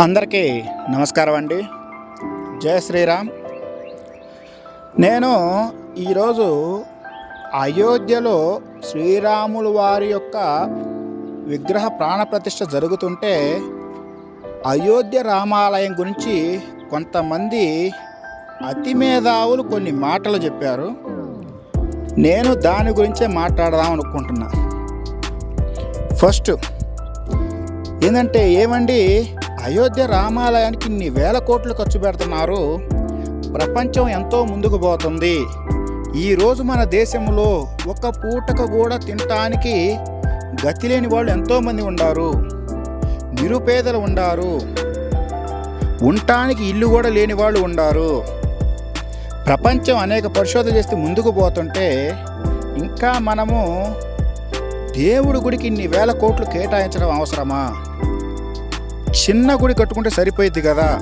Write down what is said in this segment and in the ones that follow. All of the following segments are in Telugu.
అందరికీ నమస్కారం అండి. జయ శ్రీరామ్. నేను ఈరోజు అయోధ్యలో శ్రీరాములు వారి యొక్క విగ్రహ ప్రాణప్రతిష్ఠ జరుగుతుంటే అయోధ్య రామాలయం గురించి కొంతమంది అతి మేధావులు కొన్ని మాటలు చెప్పారు. నేను దాని గురించే మాట్లాడదాం అనుకుంటున్నా. ఫస్ట్ ఏంటంటే ఏమండి అయోధ్య రామాలయానికి ఇన్ని వేల కోట్లు ఖర్చు పెడుతున్నారు. ప్రపంచం ఎంతో ముందుకు పోతుంది. ఈరోజు మన దేశంలో ఒక పూటకు కూడా తినటానికి గతి లేని వాళ్ళు ఎంతోమంది ఉండారు. నిరుపేదలు ఉండారు. ఉండటానికి ఇల్లు కూడా లేని వాళ్ళు ఉండారు. ప్రపంచం అనేక పరిశోధన చేస్తే ముందుకు పోతుంటే ఇంకా మనము దేవుడి గుడికి ఇన్ని వేల కోట్లు కేటాయించడం అవసరమా? చిన్న గుడి కట్టుకుంటే సరిపోయింది కదా?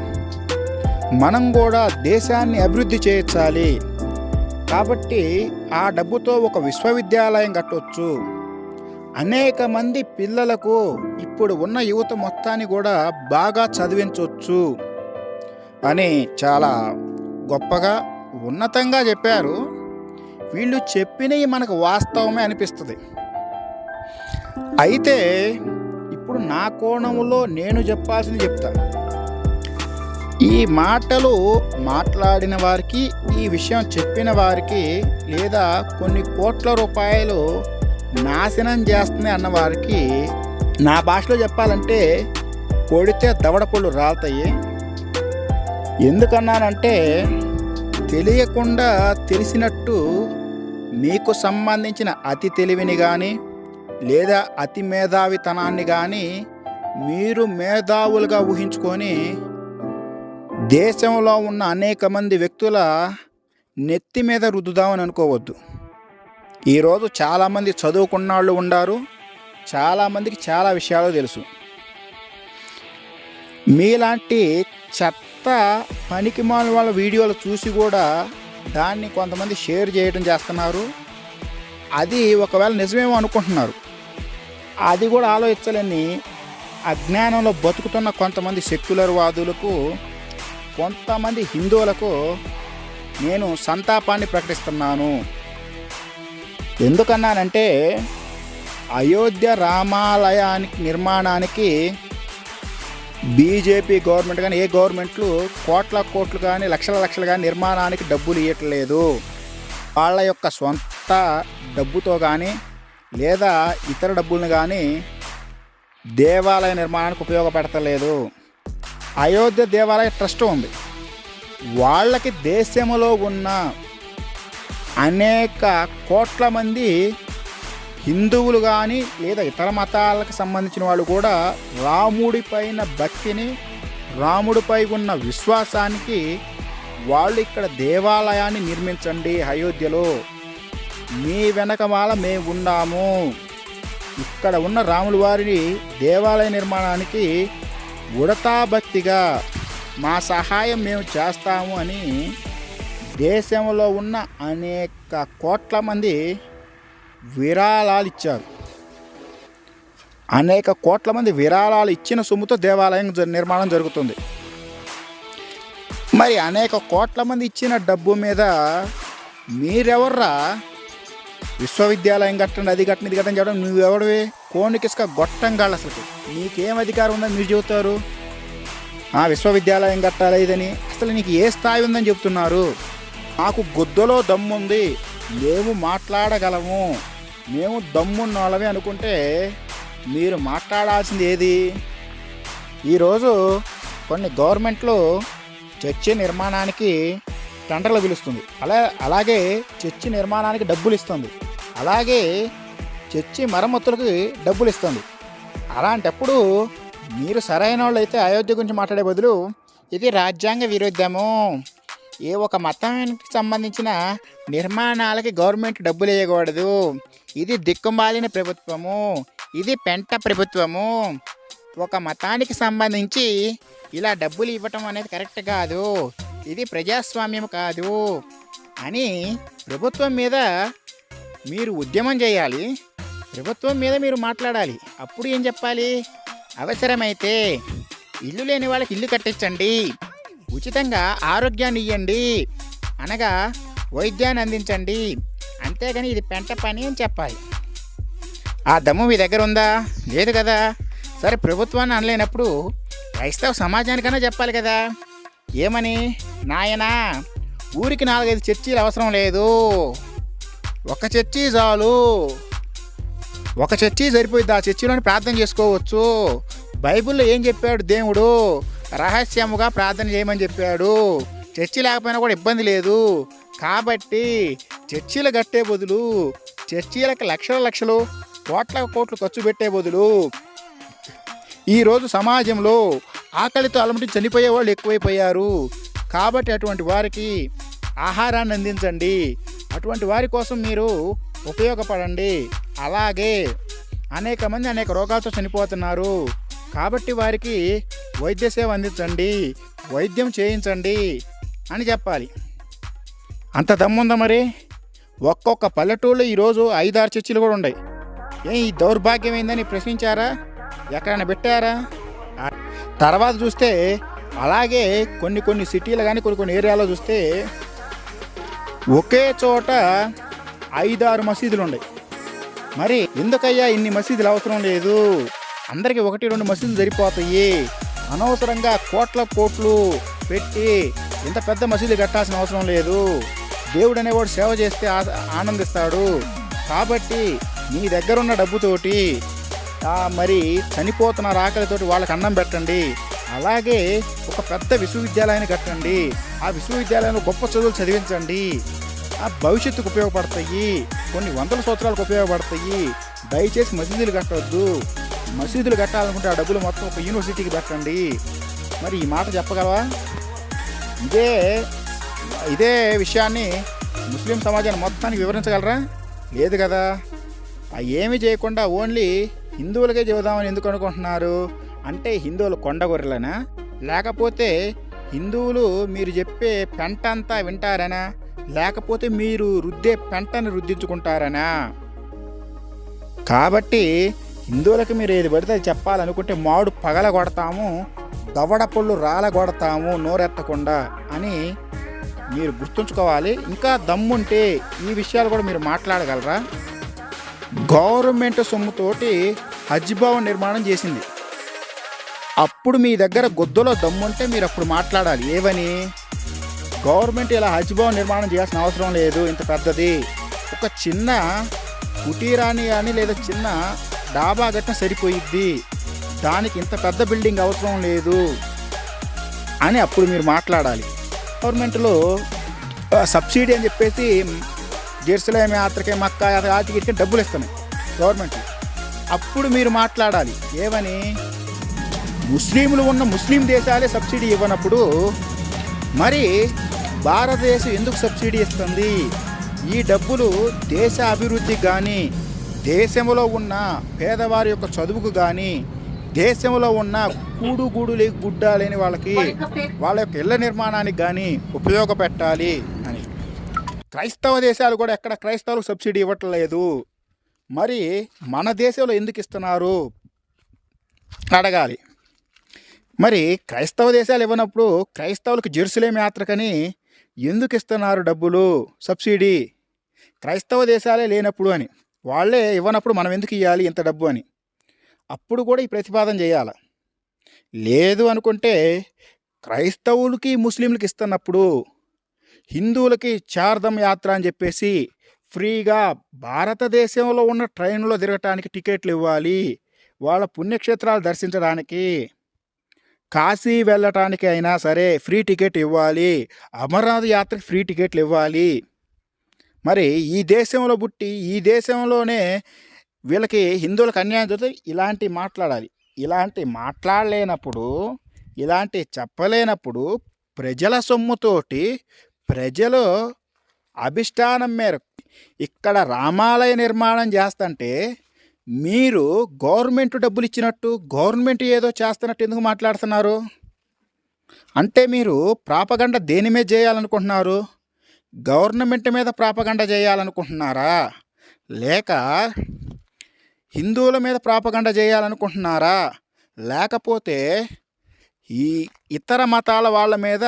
మనం కూడా దేశాన్ని అభివృద్ధి చేయించాలి. కాబట్టి ఆ డబ్బుతో ఒక విశ్వవిద్యాలయం కట్టవచ్చు అనేక మంది పిల్లలకు ఇప్పుడు ఉన్న యువత మొత్తాన్ని కూడా బాగా చదివించవచ్చు అని చాలా గొప్పగా ఉన్నతంగా చెప్పారు. వీళ్ళు చెప్పినవి మనకు వాస్తవమే అనిపిస్తుంది. అయితే ఇప్పుడు నా కోణంలో నేను చెప్పాల్సింది చెప్తా. ఈ మాటలు మాట్లాడిన వారికి ఈ విషయం చెప్పిన వారికి లేదా కొన్ని కోట్ల రూపాయలు నాశనం చేస్తుంది అన్న వారికి నా భాషలో చెప్పాలంటే కొడితే దవడపళ్ళు రాలుతాయి. ఎందుకన్నానంటే తెలియకుండా తెలిసినట్టు మీకు సంబంధించిన అతి తెలివిని కానీ లేదా అతి మేధావితనాన్ని కానీ మీరు మేధావులుగా ఊహించుకొని దేశంలో ఉన్న అనేక మంది వ్యక్తుల నెత్తి మీద రుద్దుదామని అనుకోవద్దు. ఈరోజు చాలామంది చదువుకున్న వాళ్ళు ఉండారు. చాలామందికి చాలా విషయాలు తెలుసు. మీలాంటి చెత్త పనికి వాళ్ళ వీడియోలు చూసి కూడా దాన్ని కొంతమంది షేర్ చేయడం చేస్తున్నారు. అది ఒకవేళ నిజమేమో అనుకుంటున్నారు. అది కూడా ఆలోచించలేని అజ్ఞానంలో బతుకుతున్న కొంతమంది సెక్యులర్ వాదులకు కొంతమంది హిందువులకు నేను సంతాపాన్ని ప్రకటిస్తున్నాను. ఎందుకన్నానంటే అయోధ్య రామాలయానికి నిర్మాణానికి బీజేపీ గవర్నమెంట్ కానీ ఏ గవర్నమెంట్లు కోట్ల కోట్లు కానీ లక్షల లక్షలు కానీ నిర్మాణానికి డబ్బులు ఇవ్వట్లేదు వాళ్ళ యొక్క సొంత డబ్బుతో కానీ లేదా ఇతర డబ్బులను కానీ దేవాలయ నిర్మాణానికి ఉపయోగపెడతలేదు. అయోధ్య దేవాలయ ట్రస్ట్ ఉంది. వాళ్ళకి దేశంలో ఉన్న అనేక కోట్ల మంది హిందువులు కానీ లేదా ఇతర మతాలకు సంబంధించిన వాళ్ళు కూడా రాముడి పైన భక్తిని రాముడిపై ఉన్న విశ్వాసానికి వాళ్ళు ఇక్కడ దేవాలయాన్ని నిర్మించండి అయోధ్యలో. మీ వెనకమాల మేము ఉన్నాము. ఇక్కడ ఉన్న రాముల వారిని దేవాలయ నిర్మాణానికి ఉడతా భక్తిగా మా సహాయం మేము చేస్తాము అని దేశంలో ఉన్న అనేక కోట్ల మంది విరాళాలు ఇచ్చారు అనేక కోట్ల మంది విరాళాలు ఇచ్చిన సొమ్ముతో దేవాలయం నిర్మాణం జరుగుతుంది. మరి అనేక కోట్ల మంది ఇచ్చిన డబ్బు మీద మీరెవర్రా విశ్వవిద్యాలయం కట్టండి అది కట్టండి ఇది కట్టండి చెప్పడం నువ్వెవడివి? కోనికిసుక గొట్టంగాళ్ళు అసలు నీకేం అధికారం ఉందని మీరు చెబుతారు? ఆ విశ్వవిద్యాలయం కట్టాలి ఇదని అసలు నీకు ఏ స్థాయి ఉందని చెప్తున్నారు మాకు గుద్దలో దమ్ముంది మేము మాట్లాడగలము. మేము దమ్మున్న వాళ్ళమే అనుకుంటే మీరు మాట్లాడాల్సింది ఏది? ఈరోజు కొన్ని గవర్నమెంట్లు చర్చి నిర్మాణానికి టెండర్లు పిలుస్తుంది. అలా అలాగే చర్చి నిర్మాణానికి డబ్బులు ఇస్తుంది. అలాగే చర్చి మరమ్మతులకు డబ్బులు ఇస్తుంది. అలాంటప్పుడు మీరు సరైన వాళ్ళు అయితే అయోధ్య గురించి మాట్లాడే బదులు ఇది రాజ్యాంగ విరుద్ధము. ఏ ఒక మతానికి సంబంధించిన నిర్మాణాలకి గవర్నమెంట్ డబ్బులు వేయకూడదు. ఇది దిక్కుమాలిన ప్రభుత్వము. ఇది పెంట ప్రభుత్వము. ఒక మతానికి సంబంధించి ఇలా డబ్బులు ఇవ్వటం అనేది కరెక్ట్ కాదు. ఇది ప్రజాస్వామ్యం కాదు అని ప్రభుత్వం మీద మీరు ఉద్యమం చేయాలి ప్రభుత్వం మీద మీరు మాట్లాడాలి. అప్పుడు ఏం చెప్పాలి? అవసరమైతే ఇల్లు లేని వాళ్ళకి ఇల్లు కట్టించండి. ఉచితంగా ఆరోగ్యాన్ని ఇవ్వండి అనగా వైద్యాన్ని అందించండి. అంతేగాని ఇది పెంట పని అని చెప్పాలి. ఆ దమ్ము మీ దగ్గర ఉందా? లేదు కదా. సరే ప్రభుత్వాన్ని అనలేనప్పుడు క్రైస్తవ సమాజానికైనా చెప్పాలి కదా. ఏమని? నాయనా ఊరికి నాలుగైదు చర్చీలు అవసరం లేదు. ఒక చర్చి చాలు. ఒక చర్చి సరిపోయింది ఆ చర్చిలోని ప్రార్థన చేసుకోవచ్చు. బైబిల్లో ఏం చెప్పాడు దేవుడు? రహస్యముగా ప్రార్థన చేయమని చెప్పాడు. చర్చి లేకపోయినా కూడా ఇబ్బంది లేదు. కాబట్టి చర్చీలు కట్టే బదులు చర్చీలకు లక్షల లక్షలు కోట్ల కోట్లు ఖర్చు పెట్టే బదులు ఈరోజు సమాజంలో ఆకలితో అలమటి చనిపోయే వాళ్ళు ఎక్కువైపోయారు. కాబట్టి అటువంటి వారికి ఆహారాన్ని అందించండి. అటువంటి వారి కోసం మీరు ఉపయోగపడండి. అలాగే అనేక మంది అనేక రోగాలతో చనిపోతున్నారు. కాబట్టి వారికి వైద్య సేవ అందించండి. వైద్యం చేయించండి అని చెప్పాలి. అంత దమ్ముందా మరి? ఒక్కొక్క పల్లెటూళ్ళు ఈరోజు ఐదారు చర్చిలు కూడా ఉన్నాయి. ఏం ఈ దౌర్భాగ్యం ఏందని ప్రశ్నించారా? ఎక్కడైనా పెట్టారా? తర్వాత చూస్తే అలాగే కొన్ని కొన్ని సిటీలు కానీ కొన్ని కొన్ని ఏరియాలో చూస్తే ఒకే చోట ఐదారు మసీదులు ఉన్నాయి మరి ఎందుకయ్యా ఇన్ని మసీదులు అవసరం లేదు? అందరికీ ఒకటి రెండు మసీదులు సరిపోతాయి. అనవసరంగా కోట్ల కోట్లు పెట్టి ఇంత పెద్ద మసీదులు కట్టాల్సిన అవసరం లేదు. దేవుడు అనేవాడు సేవ చేస్తే ఆ- ఆనందిస్తాడు. కాబట్టి మీ దగ్గర ఉన్న డబ్బుతోటి మరి చనిపోతున్న ఆకలితోటి వాళ్ళకి అన్నం పెట్టండి. అలాగే ఒక పెద్ద విశ్వవిద్యాలయాన్ని కట్టండి. ఆ విశ్వవిద్యాలయంలో గొప్ప చదువులు చదివించండి. ఆ భవిష్యత్తుకు ఉపయోగపడతాయి. కొన్ని వందల సంవత్సరాలకు ఉపయోగపడతాయి. దయచేసి మసీదులు కట్టవద్దు మసీదులు కట్టాలనుకుంటే ఆ డబ్బులు మొత్తం ఒక యూనివర్సిటీకి పెట్టండి. మరి ఈ మాట చెప్పగలవా? ఇదే ఇదే విషయాన్ని ముస్లిం సమాజాన్ని మొత్తానికి వివరించగలరా? లేదు కదా. ఆ ఏమి చేయకుండా ఓన్లీ హిందువులకే చెబుదామని ఎందుకు అనుకుంటున్నారు? అంటే హిందువులు కొండగొర్రెలనా లేకపోతే హిందువులు మీరు చెప్పే పెంట అంతా వింటారనా? లేకపోతే మీరు రుద్దే పెంటని రుద్దించుకుంటారనా? కాబట్టి హిందువులకు మీరు ఏది పడితే అది చెప్పాలనుకుంటే మాడు పగల కొడతాము దవడ పళ్ళు రాలగొడతాము నోరెత్తకుండా అని మీరు గుర్తుంచుకోవాలి. ఇంకా దమ్ముంటే ఈ విషయాలు కూడా మీరు మాట్లాడగలరా? గవర్నమెంట్ సొమ్ముతోటి హజ్ భవన్ నిర్మాణం చేసింది. అప్పుడు మీ దగ్గర గొద్దులో దమ్ముంటే మీరు అప్పుడు మాట్లాడాలి. ఏవని గవర్నమెంట్ ఇలా హజ్భవన్ నిర్మాణం చేయాల్సిన అవసరం లేదు ఇంత పెద్దది. ఒక చిన్న కుటీరాన్ని కానీ లేదా చిన్న డాబా గట్ట సరిపోయిద్ది. దానికి ఇంత పెద్ద బిల్డింగ్ అవసరం లేదు అని అప్పుడు మీరు మాట్లాడాలి. గవర్నమెంట్లో సబ్సిడీ అని చెప్పేసి జెరూసలేం యాత్రకే మక్క యాత్ర ఆతికి డబ్బులు ఇస్తున్నాయి గవర్నమెంట్ అప్పుడు మీరు మాట్లాడాలి. ఏమని? ముస్లింలు ఉన్న ముస్లిం దేశాలే సబ్సిడీ ఇవ్వనప్పుడు మరి భారతదేశం ఎందుకు సబ్సిడీ ఇస్తుంది? ఈ డబ్బులు దేశ అభివృద్ధికి కానీ దేశంలో ఉన్న పేదవారి యొక్క చదువుకు కానీ దేశంలో ఉన్న కూడు గూడు లే గుడ్డ లేని వాళ్ళకి వాళ్ళ యొక్క ఇళ్ళ నిర్మాణానికి కానీ ఉపయోగపెట్టాలి అని. క్రైస్తవ దేశాలు కూడా ఎక్కడ క్రైస్తవులకు సబ్సిడీ ఇవ్వట్లేదు. మరి మన దేశంలో ఎందుకు ఇస్తున్నారు? అడగాలి. మరి క్రైస్తవ దేశాలు ఇవ్వనప్పుడు క్రైస్తవులకు జెరూసలేం యాత్రకని ఎందుకు ఇస్తున్నారు డబ్బులు సబ్సిడీ? క్రైస్తవ దేశాలే లేనప్పుడు అని. వాళ్ళే ఇవ్వనప్పుడు మనం ఎందుకు ఇవ్వాలి ఇంత డబ్బు అని. అప్పుడు కూడా ఈ ప్రతిపాదన చేయాలి. లేదు అనుకుంటే క్రైస్తవులకి ముస్లింలకి ఇస్తున్నప్పుడు హిందువులకి చార్ధం యాత్ర అని చెప్పేసి ఫ్రీగా భారతదేశంలో ఉన్న ట్రైన్లో తిరగటానికి టికెట్లు ఇవ్వాలి. వాళ్ళ పుణ్యక్షేత్రాలు దర్శించడానికి కాశీ వెళ్ళటానికి అయినా సరే ఫ్రీ టికెట్ ఇవ్వాలి. అమర్నాథ్ యాత్రకి ఫ్రీ టికెట్లు ఇవ్వాలి. మరి ఈ దేశంలో పుట్టి ఈ దేశంలోనే వీళ్ళకి హిందువులకు అన్యాయం జరుగుతుంది ఇలాంటి మాట్లాడాలి. ఇలాంటి మాట్లాడలేనప్పుడు ఇలాంటి చెప్పలేనప్పుడు ప్రజల సొమ్ముతోటి ప్రజలు అభిష్టానం మేరకు ఇక్కడ రామాలయ నిర్మాణం చేస్తుంటే మీరు గవర్నమెంట్ డబ్బులు ఇచ్చినట్టు గవర్నమెంట్ ఏదో చేస్తున్నట్టు ఎందుకు మాట్లాడుతున్నారు? అంటే మీరు ప్రాపగండ దేని మీద చేయాలనుకుంటున్నారు? గవర్నమెంట్ మీద ప్రాపగండ చేయాలనుకుంటున్నారా? లేక హిందువుల మీద ప్రాపగండ చేయాలనుకుంటున్నారా? లేకపోతే ఈ ఇతర మతాల వాళ్ళ మీద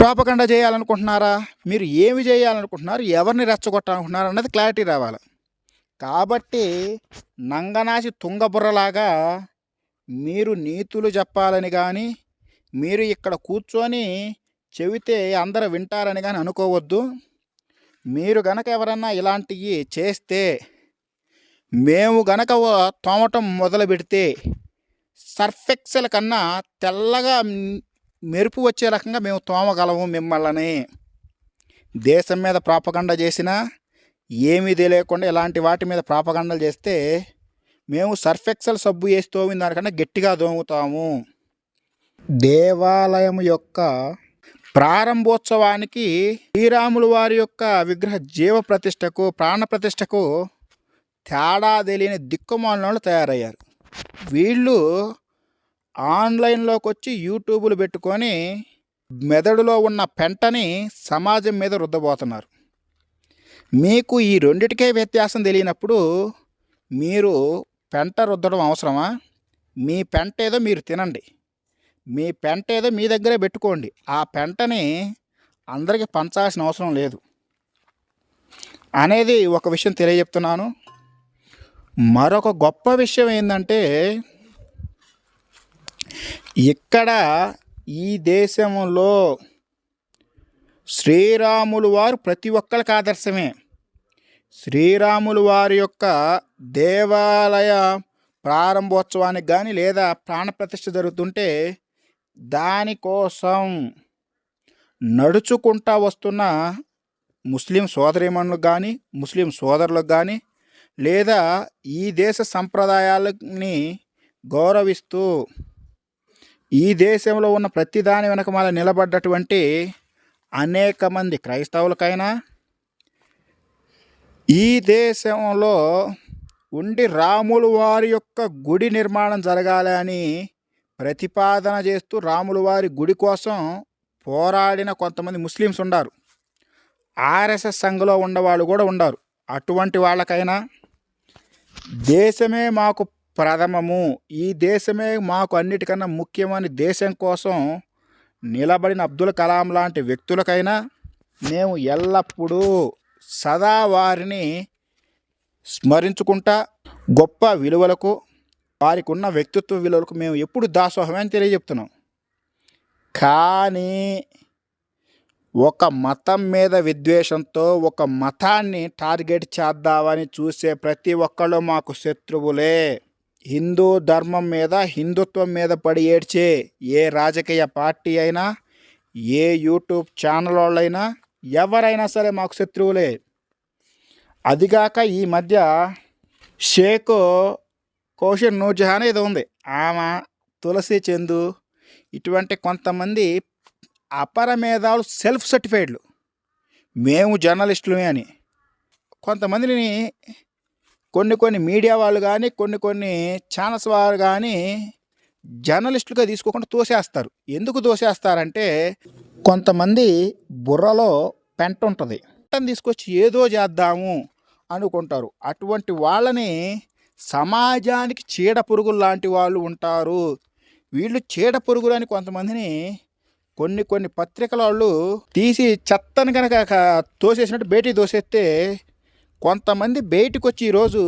ప్రాపగండ చేయాలనుకుంటున్నారా? మీరు ఏమి చేయాలనుకుంటున్నారు? ఎవరిని రెచ్చగొట్టాలనుకుంటున్నారు? అన్నది క్లారిటీ రావాలి. కాబట్టి నంగనాసి తుంగబుర్రలాగా మీరు నీతులు చెప్పాలని కానీ మీరు ఇక్కడ కూర్చొని చెబితే అందరూ వింటారని కానీ అనుకోవద్దు. మీరు గనక ఎవరన్నా ఇలాంటివి చేస్తే మేము గనక ఓ- తోమటం మొదలు పెడితే సర్ఫెక్సల కన్నా తెల్లగా మెరుపు వచ్చే రకంగా మేము తోమగలము మిమ్మల్ని. దేశం మీద ప్రాపగండ చేసినా ఏమీ తెలియకుండా ఇలాంటి వాటి మీద ప్రాపగండలు చేస్తే మేము సర్ఫెక్సల్ సబ్బు వేసి తోమిన దానికన్నా గట్టిగా తోముతాము. దేవాలయం యొక్క ప్రారంభోత్సవానికి శ్రీరాములు వారి యొక్క విగ్రహ జీవ ప్రతిష్టకు ప్రాణ ప్రతిష్టకు తేడా తెలియని దిక్కుమాలను తయారయ్యారు. వీళ్ళు ఆన్లైన్లోకి వచ్చి యూట్యూబులు పెట్టుకొని మెదడులో ఉన్న పెంటని సమాజం మీద రుద్దబోతున్నారు. మీకు ఈ రెండిటికే వ్యత్యాసం తెలియనప్పుడు మీరు పెంట రుద్దడం అవసరమా? మీ పెంట ఏదో మీరు తినండి. మీ పెంట ఏదో మీ దగ్గరే పెట్టుకోండి. ఆ పెంటని అందరికీ పంచాల్సిన అవసరం లేదు. అనేది ఒక విషయం తెలియజెప్తున్నాను. మరొక గొప్ప విషయం ఏంటంటే ఇక్కడ ఈ దేశంలో శ్రీరాములు వారు ప్రతి ఒక్కరికి ఆదర్శమే. శ్రీరాములు వారి యొక్క దేవాలయ ప్రారంభోత్సవానికి కానీ లేదా ప్రాణప్రతిష్ఠ జరుగుతుంటే దానికోసం నడుచుకుంటా వస్తున్న ముస్లిం సోదరిమణులకు కానీ ముస్లిం సోదరులకు కానీ లేదా ఈ దేశ సంప్రదాయాలని గౌరవిస్తూ ఈ దేశంలో ఉన్న ప్రతిదాని వెనక మన నిలబడ్డటువంటి అనేక మంది క్రైస్తవులకైనా ఈ దేశంలో ఉండి రాములు వారి యొక్క గుడి నిర్మాణం జరగాలి అని ప్రతిపాదన చేస్తూ రాములు వారి గుడి కోసం పోరాడిన కొంతమంది ముస్లిమ్స్ ఉన్నారు ఆర్ఎస్ఎస్ సంఘలో ఉన్నవాళ్ళు కూడా ఉన్నారు అటువంటి వాళ్ళకైనా దేశమే మాకు ప్రథమము. ఈ దేశమే మాకు అన్నిటికన్నా ముఖ్యమని దేశం కోసం నిలబడిన అబ్దుల్ కలాం లాంటి వ్యక్తులకైనా మేము ఎల్లప్పుడూ సదా వారిని స్మరించుకుంటా గొప్ప విలువలకు వారికి ఉన్న వ్యక్తిత్వ విలువలకు మేము ఎప్పుడు దాసోహమే అని తెలియజెప్తున్నాం. కానీ ఒక మతం మీద విద్వేషంతో ఒక మతాన్ని టార్గెట్ చేద్దామని చూసే ప్రతి ఒక్కళ్ళు మాకు శత్రువులే. హిందూ ధర్మం మీద హిందుత్వం మీద పడి ఏడ్చే ఏ రాజకీయ పార్టీ అయినా ఏ యూట్యూబ్ ఛానల్ వాళ్ళైనా ఎవరైనా సరే మాకు శత్రువులే. అదిగాక ఈ మధ్య షేక్ కోషన్ నూర్జహాన్ ఏదో ఉంది. ఆమె తులసి చందు ఇటువంటి కొంతమంది అపర మేధావులు సెల్ఫ్ సర్టిఫైడ్లు. మేము జర్నలిస్టులమే అని. కొంతమందిని కొన్ని కొన్ని మీడియా వాళ్ళు కానీ కొన్ని కొన్ని ఛానల్స్ వారు కానీ జర్నలిస్టులుగా తీసుకోకుండా తోసేస్తారు. ఎందుకు తోసేస్తారంటే కొంతమంది బుర్రలో పెంట ఉంటుంది. పెంటను తీసుకొచ్చి ఏదో చేద్దాము అనుకుంటారు. అటువంటి వాళ్ళని సమాజానికి చీడ పురుగులు లాంటి వాళ్ళు ఉంటారు. వీళ్ళు చీడ పురుగులని కొంతమందిని కొన్ని కొన్ని పత్రికల వాళ్ళు తీసి చెత్తను కనుక తోసేసినట్టు బయటికి తోసేస్తే కొంతమంది బయటకు వచ్చి ఈరోజు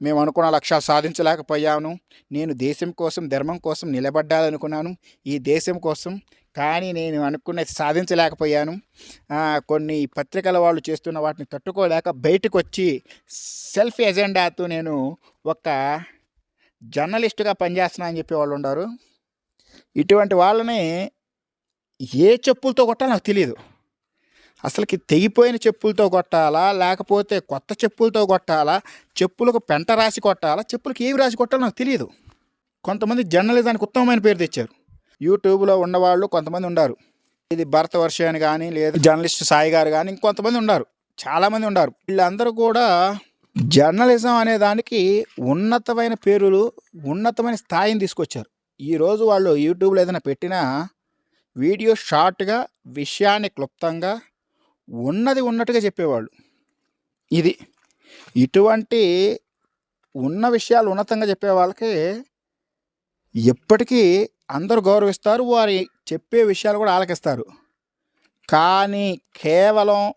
మేము అనుకున్న లక్ష్యాలు సాధించలేకపోయాను. నేను దేశం కోసం ధర్మం కోసం నిలబడ్డాలనుకున్నాను. ఈ దేశం కోసం కానీ నేను అనుకున్నది సాధించలేకపోయాను. కొన్ని పత్రికల వాళ్ళు చేస్తున్న వాటిని తట్టుకోలేక బయటకు వచ్చి సెల్ఫ్ ఎజెండాతో నేను ఒక జర్నలిస్టుగా పనిచేస్తున్నా అని చెప్పి వాళ్ళు ఉన్నారు ఇటువంటి వాళ్ళని ఏ చెప్పులతో కొట్టాలో నాకు తెలియదు అసలుకి తెగిపోయిన చెప్పులతో కొట్టాలా? లేకపోతే కొత్త చెప్పులతో కొట్టాలా? చెప్పులకు పెంట రాసి కొట్టాలా? చెప్పులకు ఏవి రాసి కొట్టాలో నాకు తెలియదు. కొంతమంది జర్నలిజానికి ఉత్తమమైన పేరు తెచ్చారు. యూట్యూబ్లో ఉన్నవాళ్ళు కొంతమంది ఉన్నారు ఇది భరతవర్ష అని కానీ లేదా జర్నలిస్ట్ సాయి గారు కానీ ఇంకొంతమంది ఉన్నారు చాలామంది ఉన్నారు వీళ్ళందరూ కూడా జర్నలిజం అనే దానికి ఉన్నతమైన పేరులు ఉన్నతమైన స్థాయిని తీసుకొచ్చారు. ఈరోజు వాళ్ళు యూట్యూబ్లో ఏదైనా పెట్టినా వీడియో షార్ట్గా విషయాన్ని క్లుప్తంగా ఉన్నది ఉన్నట్టుగా చెప్పేవాళ్ళు. ఇది ఇటువంటి ఉన్న విషయాలు ఉన్నతంగా చెప్పే వాళ్ళకి ఎప్పటికీ అందరూ గౌరవిస్తారు వారి చెప్పే విషయాలు కూడా ఆలకిస్తారు. కానీ కేవలం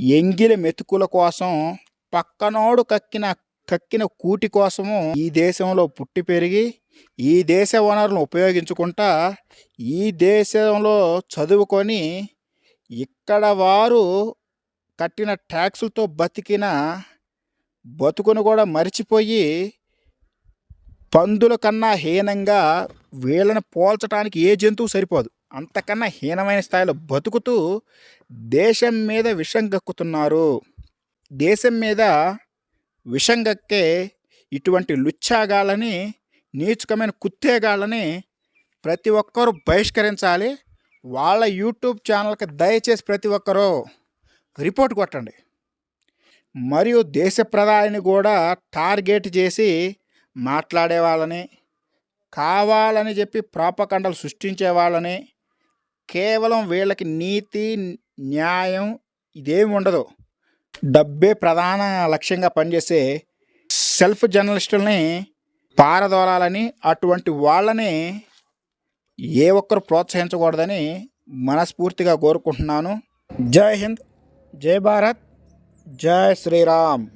ఎంగిలి మెతుకుల కోసం పక్కనోడు కక్కిన కక్కిన కూటి కోసము ఈ దేశంలో పుట్టి పెరిగి ఈ దేశ వనరులను ఉపయోగించుకుంటా ఈ దేశంలో చదువుకొని ఇక్కడ వారు కట్టిన ట్యాక్సులతో బతికిన బతుకును కూడా మరిచిపోయి పందుల కన్నా హీనంగా వీళ్ళని పోల్చడానికి ఏ జంతువు సరిపోదు. అంతకన్నా హీనమైన స్థాయిలో బతుకుతూ దేశం మీద విషం గక్కుతున్నారు. దేశం మీద విషం గక్కే ఇటువంటి లుచ్చాగాళ్ళని నీచుకమైన కుత్తేగాళ్ళని ప్రతి ఒక్కరూ బహిష్కరించాలి. వాళ్ళ యూట్యూబ్ ఛానల్కి దయచేసి ప్రతి ఒక్కరూ రిపోర్ట్ కొట్టండి. మరియు దేశ ప్రధాని కూడా టార్గెట్ చేసి మాట్లాడే వాళ్ళని కావాలని చెప్పి ప్రాపకండలు సృష్టించే వాళ్ళని కేవలం వీళ్ళకి నీతి న్యాయం ఇదేమి ఉండదు. డబ్బే ప్రధాన లక్ష్యంగా పనిచేసే సెల్ఫ్ జర్నలిస్టుల్ని పారదోలాలని అటువంటి వాళ్ళని ఏ ఒక్కరు ప్రోత్సహించకూడదని మనస్ఫూర్తిగా కోరుకుంటున్నాను. జై హింద్ జై భారత్ జై శ్రీరామ్.